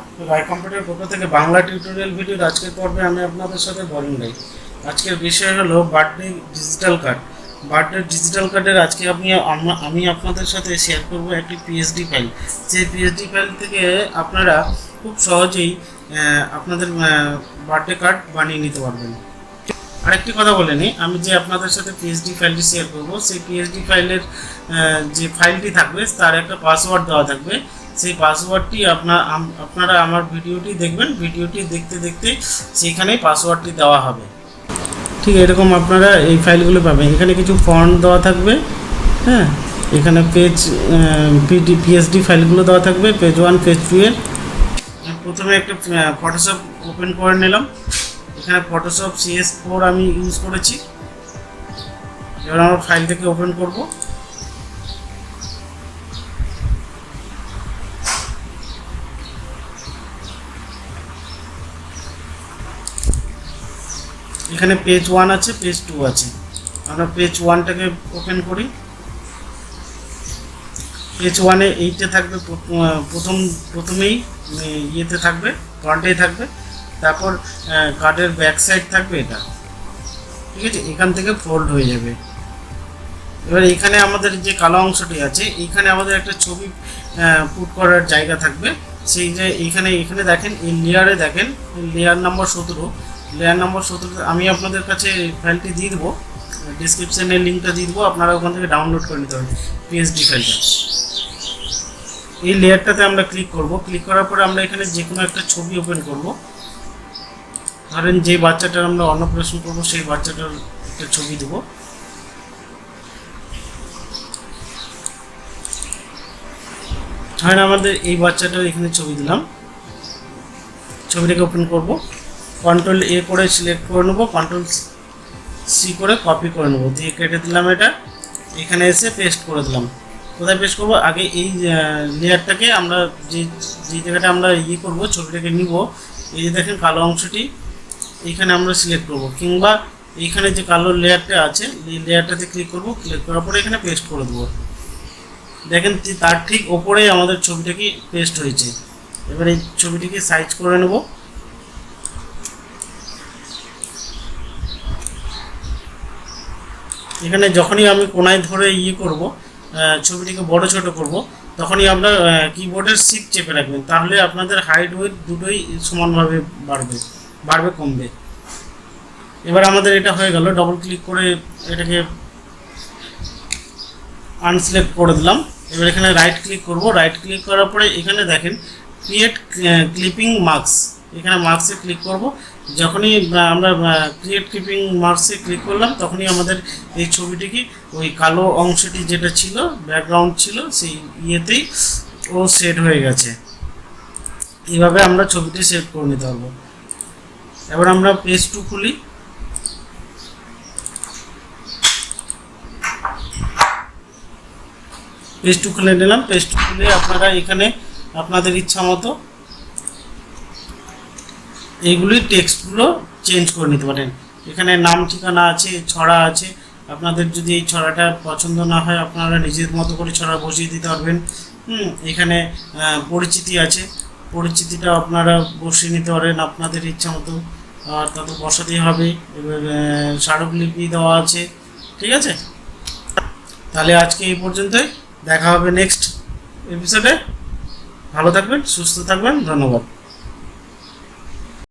বন্ধুরা রায় কম্পিউটার পক্ষ থেকে বাংলা টিউটোরিয়াল ভিডিওর আজকের পর্বে আমি আপনাদের সাথে বলেন রাই আজকের বিষয় হলো birthday digital card. Birthday digital কার্ডের আজকে আপনি আমি আপনাদের সাথে শেয়ার করব একটি পিএসডি ফাইল সেই পিএসডি ফাইল থেকে আপনারা খুব সহজেই আপনাদের বার্থডে কার্ড বানিয়ে নিতে পারবেন। আরেকটি কথা বলে নিই, আমি যে আপনাদের সাথে পিএইচডি ফাইলটি শেয়ার করব, সেই পিএইচডি ফাইলের যে ফাইলটি থাকবে, তার একটা পাসওয়ার্ড দেওয়া থাকবে। সেই পাসওয়ার্ডটি আপনার আপনারা আমার ভিডিওটি দেখবেন, ভিডিওটি দেখতে দেখতে সেইখানেই পাসওয়ার্ডটি দেওয়া হবে। ঠিক এরকম আপনারা এই ফাইলগুলো পাবেন। এখানে কিছু ফন্ট দেওয়া থাকবে হ্যাঁ? এখানে পেজ পিডি পিএসডি ফাইলগুলো দেওয়া থাকবে পেজ ওয়ান পেজ টু এর। প্রথমে একটা ফটোশপ ওপেন করে নিলাম। এখানে ফটোশপ সিএস ফোর আমি ইউজ করেছি। এবার আমরা ফাইলটাকে ওপেন করব। এখানে পেজ ওয়ান আছে পেজ টু আছে। আমরা পেজ ওয়ানটাকে ওপেন করি। পেজ ওয়ানে এইটে থাকবে প্র- প্রথম, প্রথমেই ইয়েতে থাকবে ফ্রন্টেই থাকবে। তারপর কার্ডের ব্যাক সাইড থাকবে এটা। ঠিক আছে? এখান থেকে ফোল্ড হয়ে যাবে। এবার এখানে আমাদের যে কালো অংশটি আছে, এখানে আমাদের একটা ছবি পুট করার জায়গা থাকবে। সেই যে এখানে এখানে দেখেন, এই লেয়ারে দেখেন লেয়ার নাম্বার সতেরো লেয়ার নম্বর সতেরো আমি আপনাদের কাছে ফাইলটি দিয়ে দেবো। ডিসক্রিপশানে লিঙ্কটা দিয়ে দেবো, আপনারা ওখান থেকে ডাউনলোড করে নিতে পারবেন পিএসডি ফাইলটা। এই লেয়ারটাতে আমরা ক্লিক করব। ক্লিক করার পরে আমরা এখানে যে কোনো একটা ছবি ওপেন করব। ধরেন যে বাচ্চাটার আমরা অন্নপ্রাশন করব, সেই বাচ্চাটার একটা ছবি দেবো। ধরেন আমাদের এই বাচ্চাটার এখানে ছবি দিলাম। ছবিটাকে ওপেন করব। কন্ট্রোল এ করে সিলেক্ট করে নেব কন্ট্রোল সি করে কপি করে নেব। দিয়ে কেটে দিলাম এটা। এখানে এসে পেস্ট করে দিলাম। কোথায় পেস্ট করব? আগে এই লেয়ারটাকে আমরা যে যে জায়গাটা আমরা ইয়ে করব, ছবিটাকে নিব, এই যে দেখেন কালো অংশটি এইখানে আমরা সিলেক্ট করব। কিংবা এইখানে যে কালো লেয়ারটা আছে, এই লেয়ারটাতে ক্লিক করব ক্লিক করার পরে এখানে পেস্ট করে দেবো। দেখেন তার ঠিক ওপরেই আমাদের ছবিটাকে পেস্ট হয়েছে। এবার এই ছবিটিকে সাইজ করে নেব। এখানে যখনই আমি কোনায় ধরে ইয়ে করব ছবিটিকে বড় ছোট করব, তখনই আমরা কিবোর্ডের শিফট চেপে রাখবেন, তাহলে আপনাদের হাইট ওয়েট দুটোই সমানভাবে বাড়বে বাড়বে, কমবে। এবার আমাদের এটা হয়ে গেল ডবল ক্লিক করে এটাকে আনসিলেক্ট করে দিলাম। এবার এখানে রাইট ক্লিক করব রাইট ক্লিক করার পরে এখানে দেখেন ক্রিয়েট ক্লিপিং মার্কস এখানে মার্কসে ক্লিক করব। যখনই আমরা ক্রিয়েট কিপিং মার্কসে ক্লিক করলাম, তখনই আমাদের এই ছবিটিকে ওই কালো অংশটি যেটা ছিল ব্যাকগ্রাউন্ড ছিল, সেই ইয়েতেই ও সেট হয়ে গেছে। এইভাবে আমরা ছবিটি সেভ করে নিতে পারব। এবার আমরা পেজ টু খুলি। পেজ টু খুলে নিলাম। পেজ টু খুলে আপনারা এখানে আপনাদের ইচ্ছা মতো এইগুলি টেক্সটগুলো চেঞ্জ করে নিতে পারেন। এখানে নাম ঠিকানা আছে, ছড়া আছে। আপনাদের যদি এই ছড়াটা পছন্দ না হয়, আপনারা নিজের মতো করে ছড়া বসিয়ে দিতে পারবেন। হুম, এখানে পরিচিতি আছে। পরিচিতিটা আপনারা বসিয়ে নিতে পারেন আপনাদের ইচ্ছা মতো। আর তাতে বসাতেই হবে। এবার স্মারকলিপি দেওয়া আছে। ঠিক আছে? তাহলে আজকে এই পর্যন্তই। দেখা হবে নেক্সট এপিসোডে ভালো থাকবেন, সুস্থ থাকবেন। ধন্যবাদ।